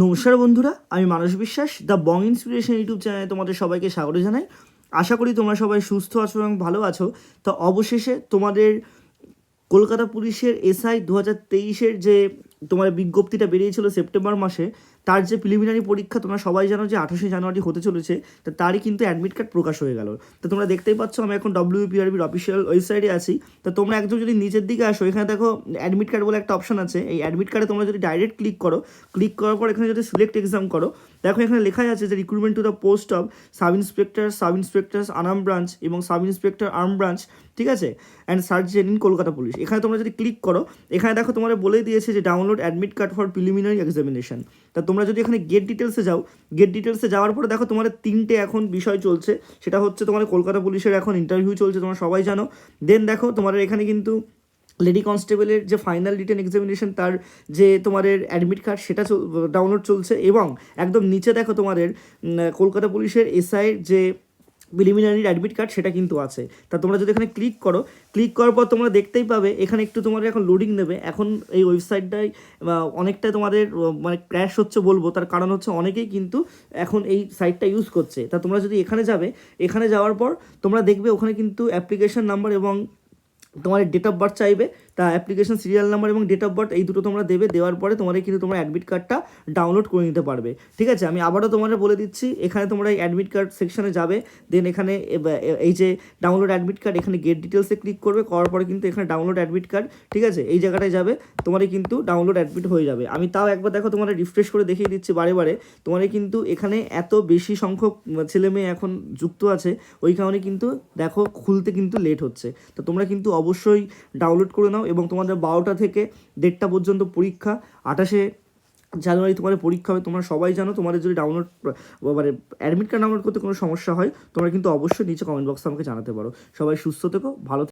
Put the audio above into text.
নমস্কার বন্ধুরা, আমি মানস বিশ্বাস দ্য বং ইন্সপিরেশন ইউটিউব চ্যানেলে তোমাদের সবাইকে স্বাগত জানাই। আশা করি তোমরা সবাই সুস্থ আছো এবং ভালো আছো। তো অবশেষে তোমাদের কলকাতা পুলিশের এসআই দু হাজার তেইশের যে তোমার বিজ্ঞপ্তিটা বেরিয়েছিল সেপ্টেম্বর মাসে তার যে প্রিলিমিনারি পরীক্ষা তোমরা সবাই জানো যে আঠাশে জানুয়ারি হতে চলেছে, তা তারই কিন্তু অ্যাডমিট কার্ড প্রকাশ হয়ে গেল। তো তোমরা দেখতেই পাচ্ছ, আমি এখন ডব্লিউপিআরবির অফিসিয়াল ওয়েবসাইটে আছি। তো তোমরা একদম যদি নিচের দিকে আসো, এখানে দেখো অ্যাডমিট কার্ড বলে একটা অপশন আছে। এই অ্যাডমিট কার্ডে তোমরা যদি ডাইরেক্ট ক্লিক করো ক্লিক করার পর এখানে যদি সিলেক্ট এক্সাম করো, দেখো এখানে লেখা আছে যে recruitment to the post of sub inspector sub inspector Anam branch এবং সাব ইন্সপেক্টর আর্ম ব্রাঞ্চ ঠিক আছে? And sergeant in Kolkata police এখানে তোমরা যদি ক্লিক করো, এখানে দেখো তোমার বলেই দিয়েছে যে download admit card for preliminary examination তা তোমরা যদি এখানে গেট ডিটেলসে যাও গেট ডিটেলসে যাওয়ার পরে দেখো তোমার তিনটে এখন বিষয় চলছে। সেটা হচ্ছে তোমার কলকাতা পুলিশের এখন ইন্টারভিউ চলছে, তোমরা সবাই জানো। দেন দেখো তোমার এখানে কিন্তু লেডি কনস্টেবলের যে ফাইনাল রিটেন এক্সামিনেশন তার যে তোমাদের অ্যাডমিট কার্ড সেটা ডাউনলোড চলছে এবং একদম নিচে দেখো তোমাদের কলকাতা পুলিশের এসআইয়ের যে প্রিলিমিনারি অ্যাডমিট কার্ড সেটা কিন্তু আছে। তা তোমরা যদি এখানে ক্লিক করো ক্লিক করার পর তোমরা দেখতেই পাবে, এখানে একটু তোমাদের এখন লোডিং নেবে। এখন এই ওয়েবসাইটটাই অনেকটা তোমাদের মানে ক্র্যাশ হচ্ছে বলব, তার কারণ হচ্ছে অনেকেই কিন্তু এখন এই সাইটটা ইউজ করছে। তা তোমরা যদি এখানে যাবে, এখানে যাওয়ার পর তোমরা দেখবে ওখানে কিন্তু অ্যাপ্লিকেশন নাম্বার এবং তোমার ডেট অফ বার্থ চাইবে, তা অ্যাপ্লিকেশন সিরিয়াল নাম্বার এবং ডেট অফ বার্থ এই দুটো তোমরা দেবে, দেওয়ার পরে তোমাদের কিন্তু তোমার অ্যাডমিট কার্ডটা ডাউনলোড করে নিতে পারবে। ঠিক আছে? আমি আবারও তোমাদের বলে দিচ্ছি, এখানে তোমরা এই অ্যাডমিট কার্ড সেকশনে যাবে দেন এখানে এই যে ডাউনলোড অ্যাডমিট কার্ড এখানে গেট ডিটেলসে ক্লিক করবে, করার পরে কিন্তু এখানে ডাউনলোড অ্যাডমিট কার্ড ঠিক আছে? এই জায়গাটায় যাবে তোমার কিন্তু ডাউনলোড অ্যাডমিট হয়ে যাবে। আমি তাও একবার দেখো তোমার রিফ্রেশ করে দেখিয়ে দিচ্ছি বারে বারে তোমার কিন্তু এখানে এত বেশি সংখ্যক ছেলে মেয়ে এখন যুক্ত আছে, ওই কারণে কিন্তু দেখো খুলতে কিন্তু লেট হচ্ছে। তো তোমরা কিন্তু অবশ্যই ডাউনলোড করে নাও এবং তোমাদের বারোটা থেকে দেড়টা পর্যন্ত পরীক্ষা, আঠাশে জানুয়ারি তোমাদের পরীক্ষা হবে, তোমরা সবাই জানো, তোমাদের যদি ডাউনলোড মানে অ্যাডমিট কার্ড ডাউনলোড করতে কোনো সমস্যা হয়, তোমরা কিন্তু অবশ্যই নিচে কমেন্ট বক্সে আমাকে জানাতে পারো সবাই সুস্থ থেকো, ভালো।